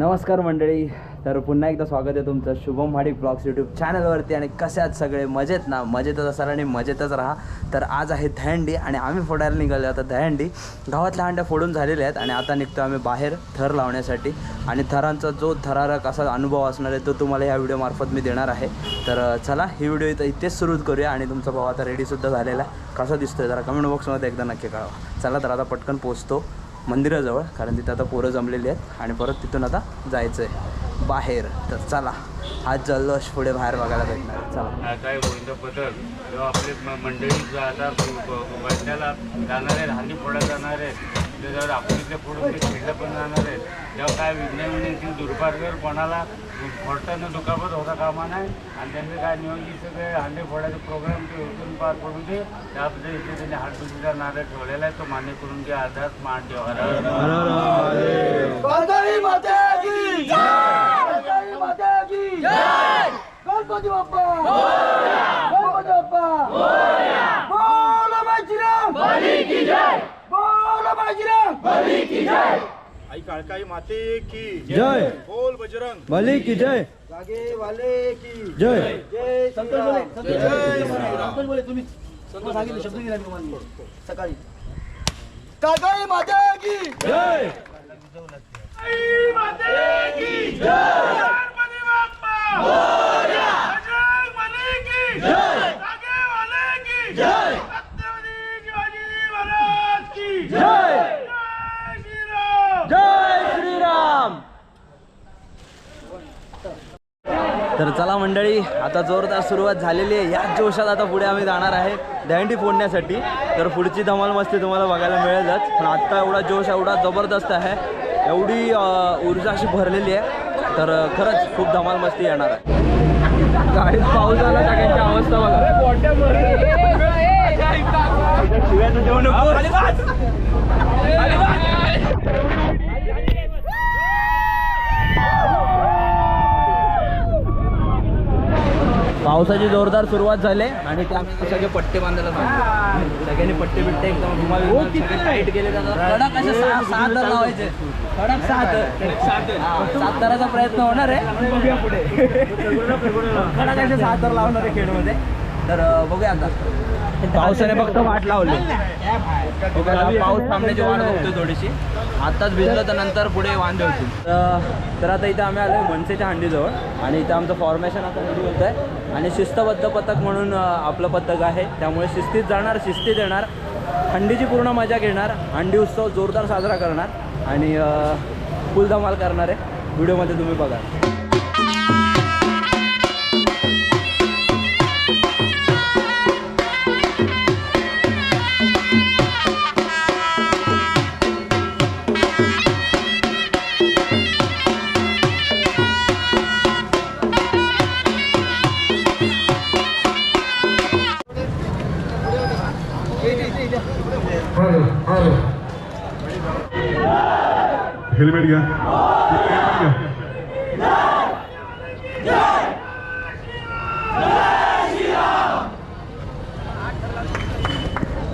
नमस्कार मंडळी तर पुन्हा एकदा स्वागत आहे तुमचं शुभम हाडी ब्लॉग्स यूट्यूब चॅनलवरती आणि कसे आहात सगळे? मजेत ना? मजेतच असाल आणि मजेतच राहा. तर आज आहे दहंडी आणि आम्ही फोडायला निघालो आता दहंडी गावातल्या हंड्या फोडून झालेल्या आहेत आणि आता निघतो आम्ही बाहेर थर लावण्यासाठी. आणि थरांचा जो थरारक असा अनुभव असणार आहे तो तुम्हाला ह्या व्हिडिओमार्फत मी देणार आहे. तर चला ही व्हिडिओ इथं इथेच सुरू करूया आणि तुमचा भाऊ आता रेडीसुद्धा झालेला आहे. कसा दिसतोय जरा कमेंट बॉक्समध्ये एकदा नक्की कळवा. चला तर आता पटकन पोचतो मंदिराजवळ कारण तिथं आता पोरं जमलेली आहेत आणि परत तिथून आता जायचं आहे बाहेर. तर चला हा जल्लोष पुढे बाहेर बघायला भेटणार. चला. काय बदल? जेव्हा आपले मंडळी आता जाणार आहेत हानी पुढे जाणार आहेत त्याच्यावर आपल्या फोडून ते खेळलं पण जाणार आहेत जेव्हा काय विज्ञान म्हणजे दुर्भाग्य कोणाला फोडताना दुखापत होता कामा नाही आणि त्यांचे काय नियोजित सगळे हांडे फोडायचे प्रोग्राम ते उठून पार पडू दे त्याबद्दल इथे त्यांनी हातबुजीचा नारळ ठेवलेला आहे. तो मान्य करून घ्या. आधार मान ठेवा. गणपती माते की जय गणपती माते की जय! गणपती बाप्पा गणपती बाप्पा बोल बाजीराव बली की जय बोल बाजीराव बली की जय आई काळकाई माते की जय। बोल बजरंग। भली की जय। जागे वाले की जय। जय। संतोष बोले. संतोष बोले तुम्ही तुम्हाला सांगितलं शब्द गेला मी तुम्हाला सकाळी. काकाई माते की जय। जय श्रीराम तर चला मंडळी आता जोरदार सुरुवात झालेली आहे. याच जोशात आता पुढे आम्ही जाणार आहे. दहंडी फोडण्यासाठी. तर पुढची धमाल मस्ती तुम्हाला बघायला मिळेलच. पण आत्ता एवढा जोश एवढा जबरदस्त आहे. एवढी ऊर्जा अशी भरलेली आहे. तर खरंच खूप धमाल मस्ती येणार आहे. गाडीत पाऊस आला सगळ्यांची अवस्था बघा. पावसाची जोरदार सुरुवात झाली. आणि त्यामुळे सगळे पट्टे बांधायला सगळ्यांनी पट्टे बिट्टे एकदम टाईट कडक असे सहा लावायचे. कडक सहा सात दराचा प्रयत्न होणार आहे. पुढे. कडक असे सहा दर लावणार आहे खेळमध्ये. तर बघूया आता. पावसाने फक्त वाट लावली. पाऊस थांबण्याची वाट बघतोय थोडीशी. आताच भिजलं तर नंतर पुढे वांदे होतील. तर- आता इथं आम्ही आलोय मनसेच्या हंडीजवळ आणि इथं आमचं फॉर्मेशन आता रेडी होत आहे आणि शिस्तबद्ध पथक म्हणून आपलं पथक आहे. त्यामुळे शिस्तीत जाणार शिस्तीत येणार हंडीची पूर्ण मजा घेणार हंडी उत्सव जोरदार साजरा करणार आणि अं, फुल धमाल करणार आहे. व्हिडिओमध्ये तुम्ही बघा.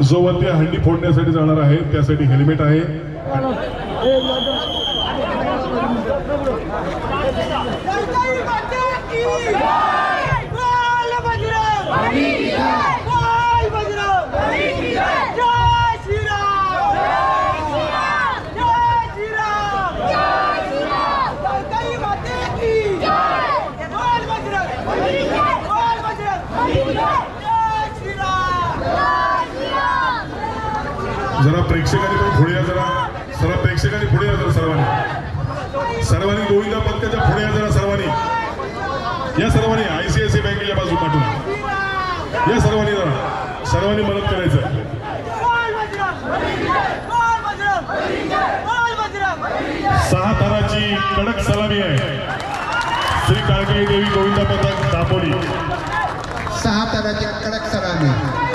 जो वरती हंडी फोडण्यासाठी जाणार आहे त्यासाठी हेल्मेट आहे Yeah माते की जय बोल बाजीराव बली की जय बोल बाजीराव बली की जय जय श्रीराम जय श्रीराम जय श्रीराम गणपती माते की जय बोल बाजीराव बली की जय बोल बाजीराव बली की जय जय श्रीराम जय श्रीराम जरा प्रेक्षकांनी पण पुढे या जरा. सर्व प्रेक्षकांनी पुढे या जरा सर्वांनी. सर्वांनी गोविंदा पथकाच्या पुढे या जरा सर्वांनी. या सर्वांनी आयसीआयसी बँकेच्या बाजू पाठवून. या सर्वांनी जरा. सर्वांनी मदत करायचं. सहा ताराची कडक सलामी आहे. श्री काळकी देवी गोविंदा पंत दापोली. सहा ताराची कडक सलामी.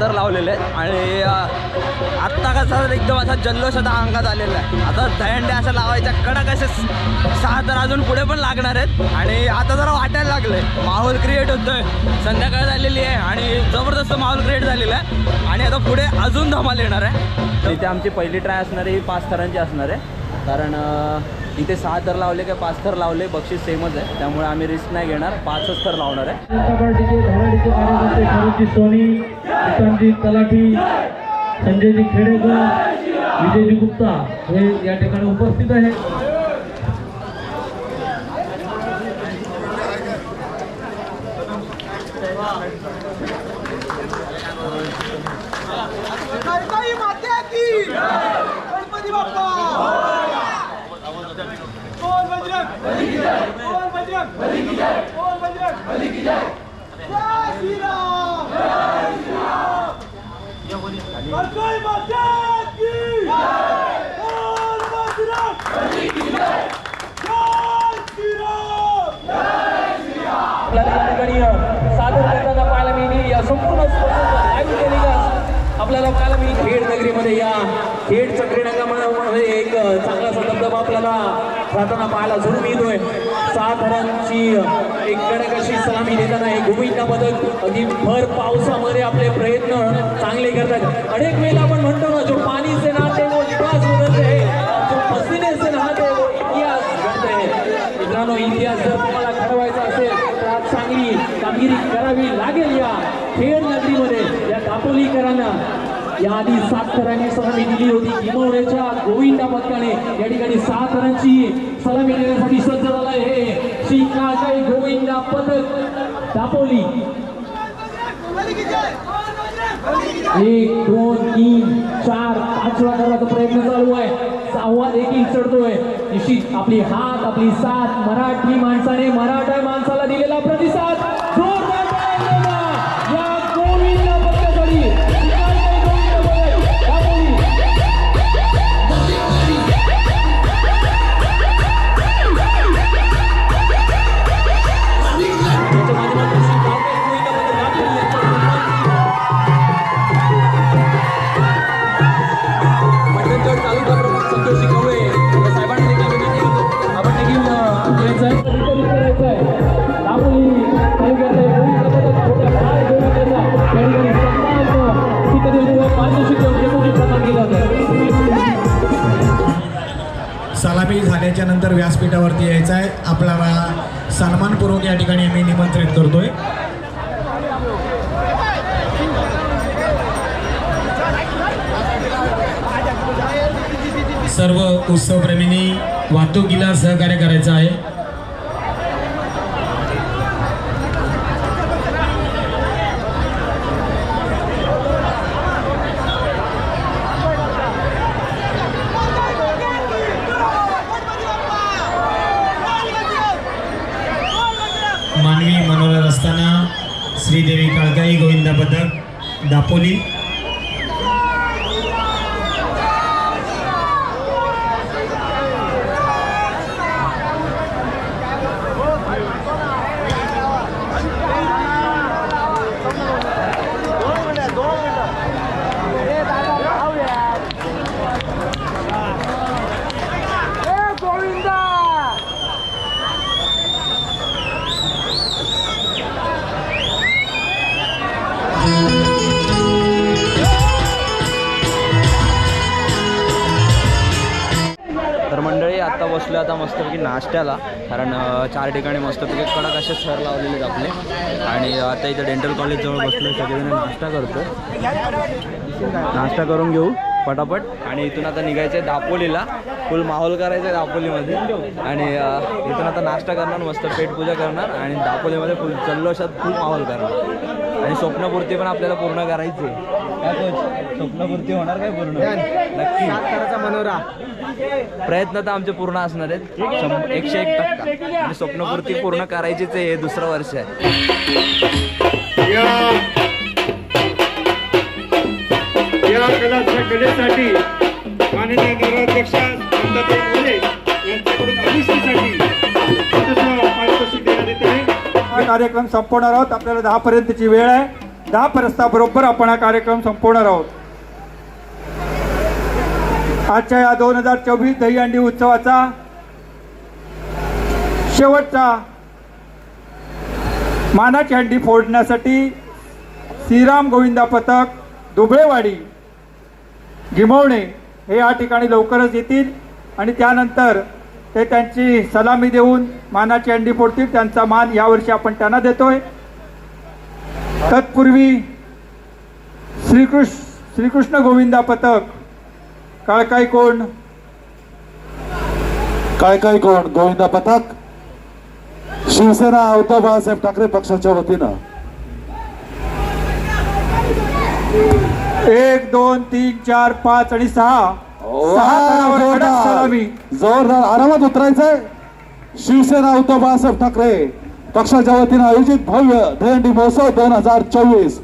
दर लावलेले आहेत. आणि आत्ता कसा एकदम असा जल्लोष आता अंगात आलेला आहे. आता दहंडे असं लावायच्या कडक असे सहा दर अजून पुढे पण लागणार आहेत. आणि आता जरा वाटायला लागलं आहे माहोल क्रिएट होतोय. संध्याकाळ झालेली आहे आणि जबरदस्त माहोल क्रिएट झालेला आहे. आणि आता पुढे अजून धमाल येणार आहे. इथे आमची पहिली ट्राय असणार आहे ही पाच थरांची असणार आहे. कारण इथे सहा थर लावले काय पाच थर लावले बक्षीस सेमच आहे. त्यामुळे आम्ही रिस्क नाही घेणार. पाचच थर लावणार आहे. जनता पार्टीचे धडाडीचे कार्यकर्ते खरुजी सोनी किसनजी तलाठी संजयजी खेडेकर विजयजी गुप्ता हे या ठिकाणी उपस्थित आहे काळकाई माते की गणपती बाप्पा। कोण बजरंग? कोण बजरंग? कोण बजरंग? जय श्रीराम काळकाई माते की कोण बजरंग जय श्रीराम आपल्याला पाहायला मिळते या आपल्याला पाहायला खेड नगरीमध्ये या खेडच्या क्रीडांगणामध्ये एक चांगला धबधबा आपल्याला जाताना पाहायला जरूर मिळतोय सात एक कडक अशी सलामी देताना आहे गोविंदा पदक अगदी भर पावसामध्ये आपले प्रयत्न चांगले करतात. अनेक वेळेला आपण म्हणतो ना जो पाणी से नाते वो लिबास उधरते है जो पसीने से नहाते वो इतिहास घडते आहे. मित्रांनो इतिहास जर तुम्हाला घडवायचा असेल तर आज चांगली कामगिरी करावी लागेल या खेळ नगरीमध्ये या दापोलीकरांना. याआधी सात थरांची सलामी दिली होती. किमवड्याच्या गोविंदा पथकाने या ठिकाणी सात थरांची सलामी देण्यासाठी सज्ज झाला आहे हे श्री गोविंदा पथक. दापोली. एक दोन तीन चार पाचवा करण्याचा प्रयत्न चालू आहे. सहावा देखील चढतोय. निश्चित आपली हात आपली साथ मराठी माणसाने मराठा माणसाला दिलेला प्रतिसाद. जोरदार अ, आहे करायचं आहे दापोली तालुक्यातले सलामी झाल्याच्यानंतर व्यासपीठावरती यायचं आहे आपल्याला सन्मानपूर्वक या ठिकाणी आम्ही निमंत्रित करतोय. सर्व उत्सवप्रेमींनी वाहतुकीला सहकार्य करायचं आहे. नाश्त्याला कारण चार ठिकाणी मस्तपैकी कडक असे सर लावलेले आहेत आपले. आणि आता इथं डेंटल कॉलेजजवळ बसलो सगळेजण नाश्ता करतो. नाश्ता करून घेऊ पटापट. आणि इथून आता निघायचं आहे दापोलीला. फुल माहोल करायचं आहे दापोलीमध्ये. आणि इथून आता नाश्ता करणार मस्त पेटपूजा करणार. आणि दापोलीमध्ये फुल जल्लोषात फुल माहोल करणार. आणि स्वप्नपूर्ती पण आपल्याला पूर्ण करायची आहे. स्वप्नपूर्ती होणार काय पूर्ण? नक्की. मनोरा. प्रयत्न तर आमचे पूर्ण असणार आहेत. एकशे एक टक्का. आणि स्वप्नपूर्ती पूर्ण करायचीच आहे हे दुसरं वर्ष आहे. या. कलेसाठी माननीय नगराध्यक्ष यांच्याकडून हा कार्यक्रम संपवणार आहोत. आपल्याला दहा पर्यंतची वेळ आहे. दहा प्रस्ताबरोबर आपण हा कार्यक्रम संपवणार आहोत. आजच्या या दोन हजार चोवीस दहीहंडी उत्सवाचा शेवटचा मानाची हंडी फोडण्यासाठी श्रीराम गोविंदा पथक दुबळेवाडी गिमवणे हे या ठिकाणी लवकरच येतील आणि त्यानंतर ते त्यांची सलामी देऊन मानाची हंडी फोडतील. त्यांचा मान यावर्षी आपण त्यांना देतोय. तत्पूर्वी श्रीकृष्ण श्रीकृष्ण गोविंदा पथक काळकाई कोण? काय काय कोण? गोविंदा पथक? शिवसेना उद्धव बाळासाहेब ठाकरे पक्षाच्या वतीनं. एक दोन तीन चार पाच आणि सहा. जोरदार. आरामात उतरायचंय. शिवसेना उद्धव बाळासाहेब ठाकरे पक्षाच्या वतीनं आयोजित भव्य दहीहंडी महोत्सव दोन हजार चोवीस.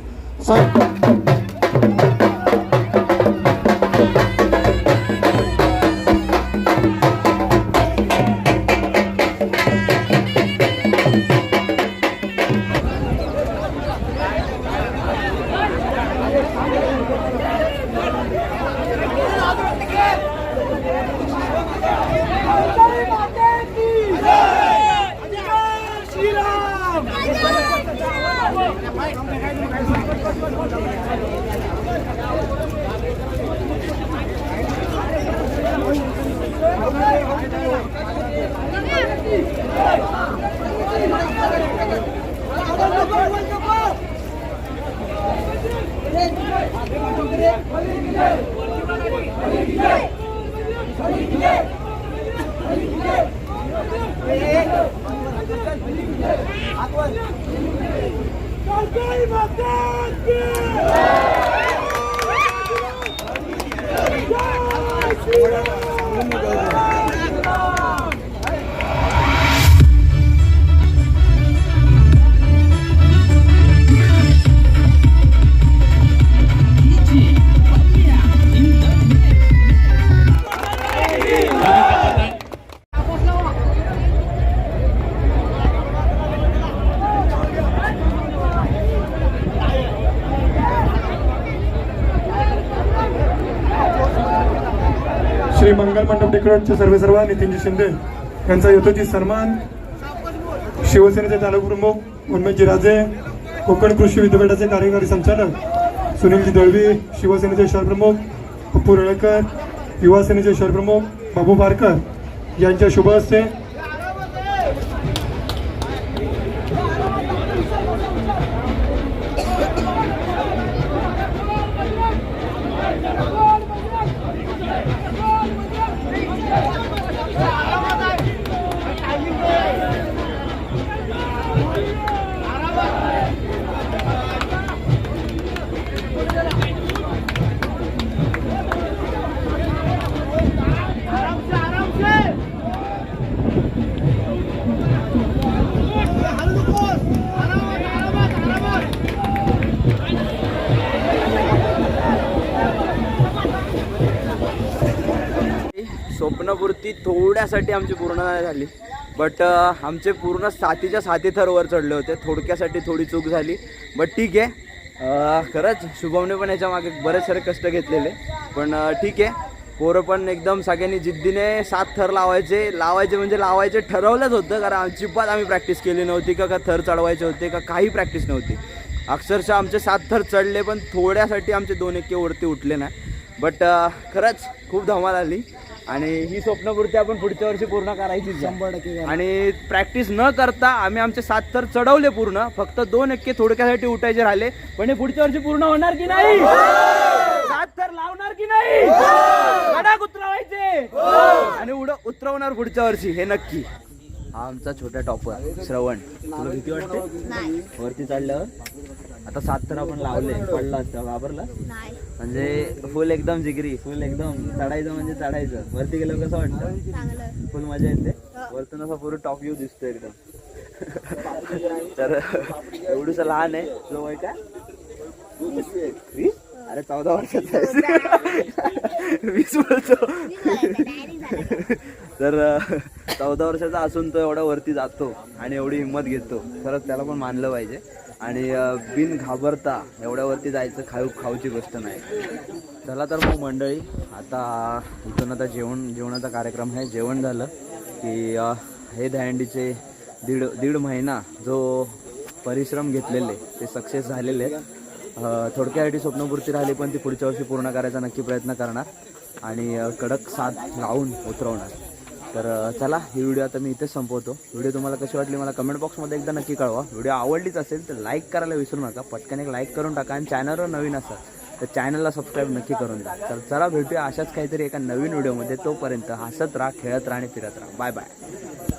श्री मंगल मंडप डेकोरेटचे सर्वे सर्व नितीनजी शिंदे यांचा यथोचित सन्मान. शिवसेनेचे तालुका प्रमुख उन्मेशजी राजे कोकण कृषी विद्यापीठाचे कार्यकारी संचालक सुनीलजी दळवी शिवसेनेचे शहरप्रमुख पप्पू रळकर युवा सेनेचे शहरप्रमुख बाबू पारकर यांच्या शुभ हस्ते ती थोड्यासाठी आमची पूर्ण नाही झाली. बट आमचे पूर्ण साथीच्या साथी थर वर चढले होते. थोडक्यासाठी थोडी चूक झाली. बट ठीक आहे. खरंच शुभमने पण याच्या मागे बरेच सारे कष्ट घेतलेले. पण ठीक आहे. पोरं पण एकदम सगळ्यांनी जिद्दीने सात थर लावायचे. लावायचे म्हणजे लावायचे ठरवलंच होतं. कारण अजिबात आम्ही प्रॅक्टिस केली नव्हती. का का थर चढवायचे होते. का काही प्रॅक्टिस नव्हती. अक्षरशः आमचे सात थर चढले पण थोड्यासाठी आमचे दोन एके वरती उठले नाही. बट खरंच खूप धमाल आली. आणि ही स्वप्नपूर्ती आपण पुढच्या वर्षी पूर्ण करायची शंभर टक्के आणि प्रॅक्टिस न करता आम्ही आमचे सात तर चढवले पूर्ण. फक्त दोन एक्के थोडक्यासाठी उठायचे राहिले. पण हे पुढच्या वर्षी पूर्ण होणार की नाही? सात तर लावणार की नाही? कडक उतरवायचे. आणि उड उतरवणार पुढच्या वर्षी हे नक्की. हा आमचा छोटा टॉपर श्रवण. तुला भीती वाटते? वरती चढल्यावर? आता सात तर आपण लावले पडला असता घाबरला म्हणजे फुल एकदम जिगरी फुल एकदम चढायचं म्हणजे चढायचं. वरती गेलं कसं वाटतं? फुल मजा येते? वरतून असा पूर्ण टॉप व्ह्यू दिसतो एकदम. तर एवढूस लहान आहे तुझं वय वीस? अरे चौदा वर्षाचा वीस बोलतो तर चौदा वर्षाचा असून तो एवढा वरती जातो आणि एवढी हिंमत घेतो. खरंच त्याला पण मानलं पाहिजे. आणि बिन घाबरता एवढ्यावरती जायचं खाऊ खाऊची गोष्ट नाही. चला तर मग मंडळी आता इथून आता जेवण जेवणाचा कार्यक्रम आहे. जेवण झालं की हे दहंडीचे दीड दीड महिना जो परिश्रम घेतलेले ते सक्सेस झालेले आहेत. थोडक्यासाठी स्वप्नपूर्ती राहिली पण ती पुढच्या वर्षी पूर्ण करायचा नक्की प्रयत्न करणार. आणि कडक साथ लावून उतरवणार. तर चला ही व्हिडिओ आता मी इथेच संपवतो. व्हिडिओ तुम्हाला कशी वाटली मला कमेंट बॉक्समध्ये एकदा नक्की कळवा. व्हिडिओ आवडलीच असेल तर लाईक करायला विसरू नका. पटकन एक लाईक करून टाका आणि चॅनलवर नवीन असाल तर चॅनलला सबस्क्राईब नक्की करून द्या. तर चला भेटूया अशाच काहीतरी एका नवीन व्हिडिओमध्ये. तोपर्यंत हसत राहा खेळत राहा आणि फिरत राहा. Bye bye.